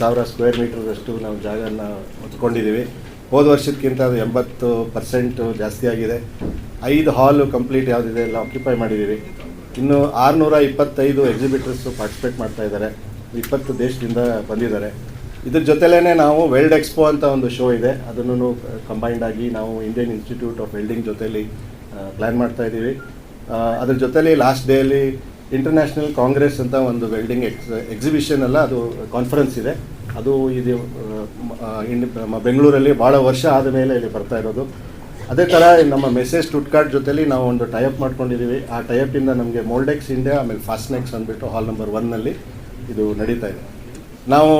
ಸಾವಿರ ಸ್ಕ್ವೇರ್ ಮೀಟರ್ದಷ್ಟು ನಾವು ಜಾಗನ ಹೊತ್ಕೊಂಡಿದ್ದೀವಿ. ಹೋದ ವರ್ಷಕ್ಕಿಂತ ಅದು ಎಂಬತ್ತು ಪರ್ಸೆಂಟು ಜಾಸ್ತಿ ಆಗಿದೆ. ಐದು ಹಾಲು ಕಂಪ್ಲೀಟ್ ಯಾವುದಿದೆ ಎಲ್ಲ ಆಕ್ಯುಪೈ ಮಾಡಿದ್ದೀವಿ. ಇನ್ನು ಆರುನೂರ ಇಪ್ಪತ್ತೈದು ಎಕ್ಸಿಬಿಟರ್ಸು ಪಾರ್ಟಿಸಿಪೇಟ್ ಮಾಡ್ತಾ ಇದ್ದಾರೆ. ಇಪ್ಪತ್ತು ದೇಶದಿಂದ ಬಂದಿದ್ದಾರೆ. ಇದ್ರ ಜೊತೆಲೇ ನಾವು ವೆಲ್ಡ್ ಎಕ್ಸ್ಪೋ ಅಂತ ಒಂದು ಶೋ ಇದೆ. ಅದನ್ನು ಕಂಬೈಂಡ್ ಆಗಿ ನಾವು ಇಂಡಿಯನ್ ಇನ್ಸ್ಟಿಟ್ಯೂಟ್ ಆಫ್ ವೆಲ್ಡಿಂಗ್ ಜೊತೆಲಿ ಪ್ಲ್ಯಾನ್ ಮಾಡ್ತಾ ಇದ್ದೀವಿ. ಅದ್ರ ಜೊತೆಲಿ ಲಾಸ್ಟ್ ಡೇಯಲ್ಲಿ ಇಂಟರ್ನ್ಯಾಷನಲ್ ಕಾಂಗ್ರೆಸ್ ಅಂತ ಒಂದು ವೆಲ್ಡಿಂಗ್ ಎಕ್ಸ್ ಎಕ್ಸಿಬಿಷನ್ ಅಲ್ಲ, ಅದು ಕಾನ್ಫರೆನ್ಸ್ ಇದೆ. ಅದು ಇದು ನಮ್ಮ ಬೆಂಗಳೂರಲ್ಲಿ ಭಾಳ ವರ್ಷ ಆದ ಮೇಲೆ ಇಲ್ಲಿ ಬರ್ತಾ ಇರೋದು. ಅದೇ ಥರ ನಮ್ಮ ಮೆಸೇಜ್ ಟುಟ್ಕಾರ್ಟ್ ಜೊತೆಲಿ ನಾವು ಒಂದು ಟೈಅಪ್ ಮಾಡ್ಕೊಂಡಿದ್ದೀವಿ ಆ ಟೈಅಪಿಂದ ನಮಗೆ ಮೋಲ್ಡೆಕ್ಸ್ ಇಂಡಿಯಾ ಆಮೇಲೆ ಫಾಸ್ಟ್ನೆಕ್ಸ್ ಅಂದ್ಬಿಟ್ಟು ಹಾಲ್ ನಂಬರ್ ಒನ್ನಲ್ಲಿ ಇದು ನಡೀತಾ ಇದೆ. ನಾವು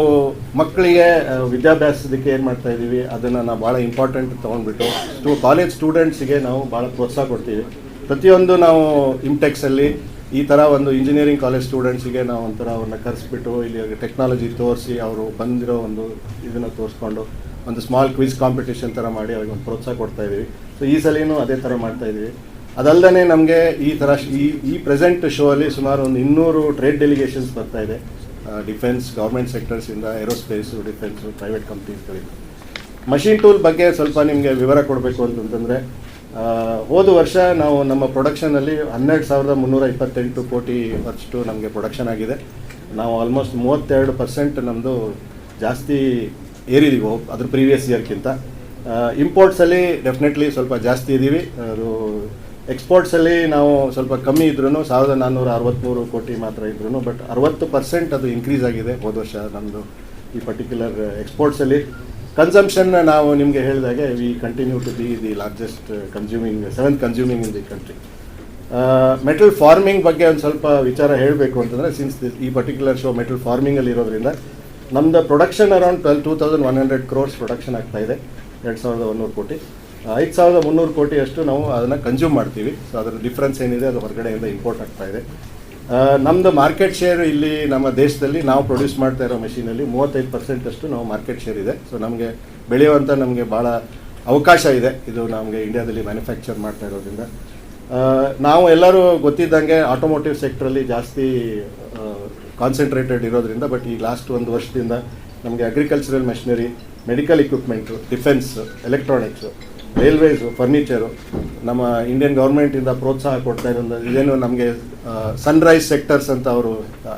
ಮಕ್ಕಳಿಗೆ ವಿದ್ಯಾಭ್ಯಾಸದಕ್ಕೆ ಏನು ಮಾಡ್ತಾ ಇದ್ದೀವಿ? ಅದನ್ನು ನಾವು ಭಾಳ ಇಂಪಾರ್ಟೆಂಟ್ ತೊಗೊಂಡ್ಬಿಟ್ಟು ಸ್ಟೂ ಕಾಲೇಜ್ ಸ್ಟೂಡೆಂಟ್ಸಿಗೆ ನಾವು ಭಾಳ ಪ್ರೋತ್ಸಾಹ ಕೊಡ್ತೀವಿ. ಪ್ರತಿಯೊಂದು ನಾವು ಇಮ್ಟೆಕ್ಸಲ್ಲಿ ಈ ಥರ ಒಂದು ಇಂಜಿನಿಯರಿಂಗ್ ಕಾಲೇಜ್ ಸ್ಟೂಡೆಂಟ್ಸಿಗೆ ನಾವು ಒಂಥರ ಅವ್ರನ್ನ ಕರೆಸ್ಬಿಟ್ಟು ಇಲ್ಲಿ ಟೆಕ್ನಾಲಜಿ ತೋರಿಸಿ ಅವರು ಬಂದಿರೋ ಒಂದು ಇದನ್ನು ತೋರಿಸ್ಕೊಂಡು ಒಂದು ಸ್ಮಾಲ್ ಕ್ವಿಜ್ ಕಾಂಪಿಟೇಷನ್ ಥರ ಮಾಡಿ ಅವ್ರಿಗೆ ಒಂದು ಪ್ರೋತ್ಸಾಹ ಕೊಡ್ತಾ ಇದ್ದೀವಿ ಸೊ ಈ ಸಲಿನೂ ಅದೇ ಥರ ಮಾಡ್ತಾ ಇದ್ದೀವಿ ಅದಲ್ಲದೆ ನಮಗೆ ಈ ಥರ ಈ ಈ ಪ್ರೆಸೆಂಟ್ ಶೋ ಅಲ್ಲಿ ಸುಮಾರು ಒಂದು ಇನ್ನೂರು ಟ್ರೇಡ್ ಡೆಲಿಗೇಷನ್ಸ್ ಬರ್ತಾ ಇದೆ. ಡಿಫೆನ್ಸ್ ಗೌರ್ಮೆಂಟ್ ಸೆಕ್ಟರ್ಸಿಂದ ಏರೋಸ್ಪೇಸು ಡಿಫೆನ್ಸು ಪ್ರೈವೇಟ್ ಕಂಪ್ನೀಸ್ಗಳಿಂದ ಮಷಿನ್ ಟೂಲ್ ಬಗ್ಗೆ ಸ್ವಲ್ಪ ನಿಮಗೆ ವಿವರ ಕೊಡಬೇಕು ಅಂತಂತಂದರೆ ಹೋದ ವರ್ಷ ನಾವು ನಮ್ಮ ಪ್ರೊಡಕ್ಷನಲ್ಲಿ ಹನ್ನೆರಡು ಸಾವಿರದ ಮುನ್ನೂರ ಇಪ್ಪತ್ತೆಂಟು ಕೋಟಿ ಅಷ್ಟು ನಮಗೆ ಪ್ರೊಡಕ್ಷನ್ ಆಗಿದೆ. ನಾವು ಆಲ್ಮೋಸ್ಟ್ ಮೂವತ್ತೆರಡು ಪರ್ಸೆಂಟ್ ನಮ್ಮದು ಜಾಸ್ತಿ ಏರಿದೀವಿ ಅದ್ರ ಪ್ರೀವಿಯಸ್ ಇಯರ್ಗಿಂತ ಇಂಪೋರ್ಟ್ಸಲ್ಲಿ ಡೆಫಿನೆಟ್ಲಿ ಸ್ವಲ್ಪ ಜಾಸ್ತಿ ಇದ್ದೀವಿ ಅದು ಎಕ್ಸ್ಪೋರ್ಟ್ಸಲ್ಲಿ ನಾವು ಸ್ವಲ್ಪ ಕಮ್ಮಿ ಇದ್ರೂ ಸಾವಿರದ ನಾನ್ನೂರ ಅರವತ್ತ್ಮೂರು ಕೋಟಿ ಮಾತ್ರ ಇದ್ರೂ ಬಟ್ ಅರವತ್ತು ಪರ್ಸೆಂಟ್ ಅದು ಇನ್ಕ್ರೀಸ್ ಆಗಿದೆ ಹೋದ ವರ್ಷ ನಮ್ಮದು ಈ ಪರ್ಟಿಕ್ಯುಲರ್ ಎಕ್ಸ್ಪೋರ್ಟ್ಸಲ್ಲಿ ಕನ್ಸಂಪ್ಷನ್ ನಾವು ನಿಮಗೆ ಹೇಳಿದಾಗೆ we continue to be the largest consuming seventh consuming in the country metal forming ಬಗ್ಗೆ ಒಂದು ಸ್ವಲ್ಪ ವಿಚಾರ ಹೇಳಬೇಕು ಅಂತಂದರೆ ಸಿನ್ಸ್ ಈ ಪರ್ಟಿಕ್ಯುಲರ್ ಶೋ ಮೆಟಲ್ ಫಾರ್ಮಿಂಗಲ್ಲಿ ಇರೋದ್ರಿಂದ ನಮ್ಮದು production around twelve two thousand one hundred crores production ಆಗ್ತಾ ಇದೆ. ಎರಡು ಸಾವಿರದ ಒಂದೂರು ಕೋಟಿ. ಐದು ಸಾವಿರದ ಮುನ್ನೂರು ಕೋಟಿಯಷ್ಟು ನಾವು ಅದನ್ನು ಕನ್ಸ್ಯೂಮ್ ಮಾಡ್ತೀವಿ. ಸೊ ಅದರ ಡಿಫ್ರೆನ್ಸ್ ಏನಿದೆ, ಅದು ಹೊರಗಡೆಯಿಂದ ಇಂಪೋರ್ಟ್ ಆಗ್ತಾ ಇದೆ. ನಮ್ಮದು ಮಾರ್ಕೆಟ್ ಶೇರ್ ಇಲ್ಲಿ ನಮ್ಮ ದೇಶದಲ್ಲಿ ನಾವು ಪ್ರೊಡ್ಯೂಸ್ ಮಾಡ್ತಾ ಇರೋ ಮೆಷಿನಲ್ಲಿ ಮೂವತ್ತೈದು ಪರ್ಸೆಂಟ್ ಅಷ್ಟು ನಾವು ಮಾರ್ಕೆಟ್ ಶೇರ್ ಇದೆ. ಸೊ ನಮಗೆ ಬೆಳೆಯುವಂಥ ನಮಗೆ ಭಾಳ ಅವಕಾಶ ಇದೆ. ಇದು ನಮಗೆ ಇಂಡಿಯಾದಲ್ಲಿ ಮ್ಯಾನುಫ್ಯಾಕ್ಚರ್ ಮಾಡ್ತಾ ಇರೋದ್ರಿಂದ. ನಾವು ಎಲ್ಲರೂ ಗೊತ್ತಿದ್ದಂಗೆ ಆಟೋಮೋಟಿವ್ ಸೆಕ್ಟ್ರಲ್ಲಿ ಜಾಸ್ತಿ ಕಾನ್ಸಂಟ್ರೇಟೆಡ್ ಇರೋದ್ರಿಂದ ಬಟ್ ಈ ಲಾಸ್ಟ್ ಒಂದು ವರ್ಷದಿಂದ ನಮಗೆ agricultural machinery medical equipment defence electronics railways furniture ನಮ್ಮ ಇಂಡಿಯನ್ ಗೌರ್ಮೆಂಟಿಂದ ಪ್ರೋತ್ಸಾಹ ಕೊಡ್ತಾ ಇರೋದು ಇದೇನು ನಮಗೆ ಸನ್ರೈಸ್ ಸೆಕ್ಟರ್ಸ್ ಅಂತ ಅವರು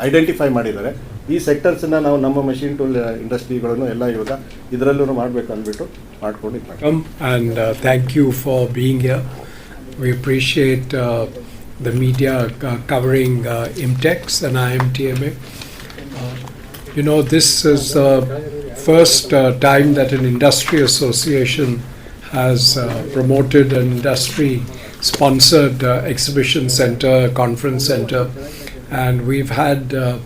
ಐಡೆಂಟಿಫೈ ಮಾಡಿದ್ದಾರೆ ಈ ಸೆಕ್ಟರ್ಸನ್ನ ನಾವು ನಮ್ಮ ಮಷಿನ್ ಟೂಲ್ ಇಂಡಸ್ಟ್ರಿಗಳನ್ನು ಎಲ್ಲ ಇವಾಗ ಇದರಲ್ಲೂ ಮಾಡಬೇಕು ಅಂದ್ಬಿಟ್ಟು ಮಾಡ್ಕೊಂಡು ಇದು ಮಾಡ್ತೀವಿ. Thank you for thank you for being covering We appreciate uh, the media uh, covering uh, IMTEX and IMTMA. Uh, you know, this is the first uh, has uh, promoted an industry sponsored uh, exhibition center, conference center, and we've had uh,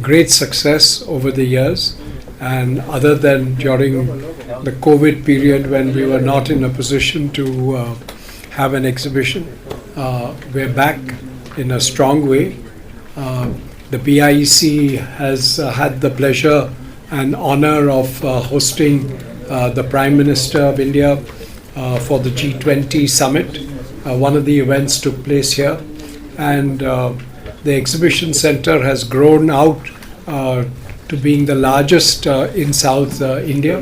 great success over the years. And other than during the COVID period when we were not in a position to uh, have an exhibition, uh, we're back in a strong way. Uh, the BIEC has uh, had the pleasure and honor of uh, hosting the Prime Minister of India uh, for the G20 summit. Uh, one of the events took place here, and uh, the exhibition center has grown out uh, to being the largest uh, in South uh, India.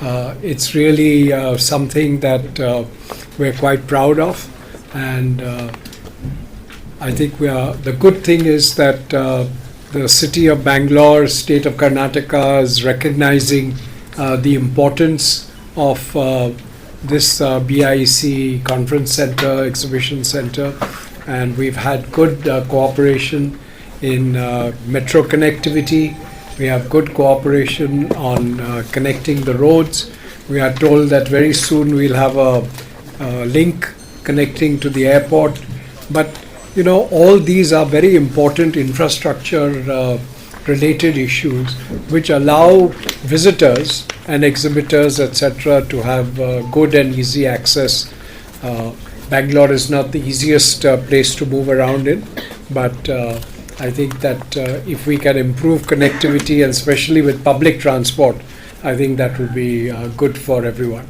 Uh, it's really uh, something that uh, we're quite proud of, and uh, I think we are. The good thing is that uh, the city of Bangalore, state of Karnataka, is recognizing uh, the importance of uh, this uh, BIC conference center, exhibition center, and we've had good uh, cooperation in uh, metro connectivity. We have good cooperation on uh, connecting the roads. We are told that very soon we'll have a, link connecting to the airport. But you know, all these are very important infrastructure uh, related issues which allow visitors and exhibitors, etc., to have uh, good and easy access. Uh, Bangalore is not the easiest uh, place to move around in, but uh, I think that uh, if we can improve connectivity and especially with public transport, I think that would be uh, good for everyone.